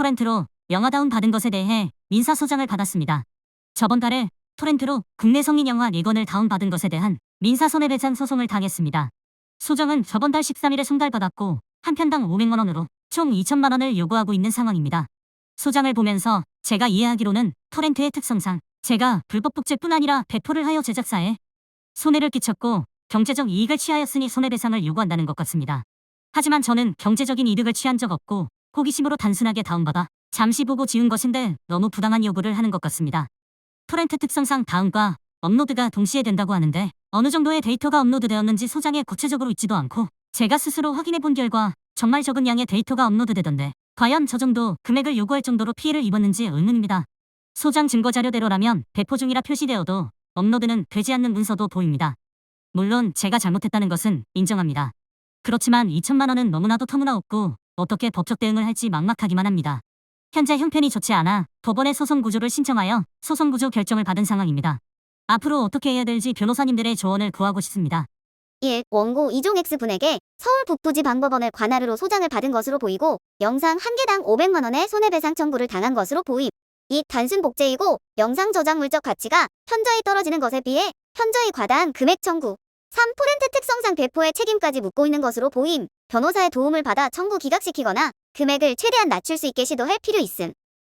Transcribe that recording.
토렌트로 영화 다운 받은 것에 대해 민사소장을 받았습니다. 저번 달에 토렌트로 국내 성인 영화 4건을 다운받은 것에 대한 민사손해배상 소송을 당했습니다. 소정은 저번 달 13일에 송달받았고 한 편당 500만 원으로 총 2천만 원을 요구하고 있는 상황입니다. 소장을 보면서 제가 이해하기로는 토렌트의 특성상 제가 불법 복제뿐 아니라 배포를 하여 제작사에 손해를 끼쳤고 경제적 이익을 취하였으니 손해배상을 요구한다는 것 같습니다. 하지만 저는 경제적인 이득을 취한 적 없고 호기심으로 단순하게 다운받아 잠시 보고 지운 것인데 너무 부당한 요구를 하는 것 같습니다. 토렌트 특성상 다운과 업로드가 동시에 된다고 하는데 어느 정도의 데이터가 업로드되었는지 소장에 구체적으로 있지도 않고 제가 스스로 확인해 본 결과 정말 적은 양의 데이터가 업로드되던데 과연 저 정도 금액을 요구할 정도로 피해를 입었는지 의문입니다. 소장 증거 자료대로라면 배포 중이라 표시되어도 업로드는 되지 않는 문서도 보입니다. 물론 제가 잘못했다는 것은 인정합니다. 그렇지만 2천만 원은 너무나도 터무나없고 어떻게 법적 대응을 할지 막막하기만 합니다. 현재 형편이 좋지 않아 법원에 소송 구조를 신청하여 소송 구조 결정을 받은 상황입니다. 앞으로 어떻게 해야 될지 변호사님들의 조언을 구하고 싶습니다. 1. 원고 이종X 분에게 서울 북부지방법원을 관할으로 소장을 받은 것으로 보이고 영상 한 개당 500만 원의 손해배상 청구를 당한 것으로 보임. 2. 단순 복제이고 영상 저장 물적 가치가 현저히 떨어지는 것에 비해 현저히 과다한 금액 청구. 3. 토렌트 특성상 배포의 책임까지 묻고 있는 것으로 보임. 변호사의 도움을 받아 청구 기각시키거나 금액을 최대한 낮출 수 있게 시도할 필요 있음.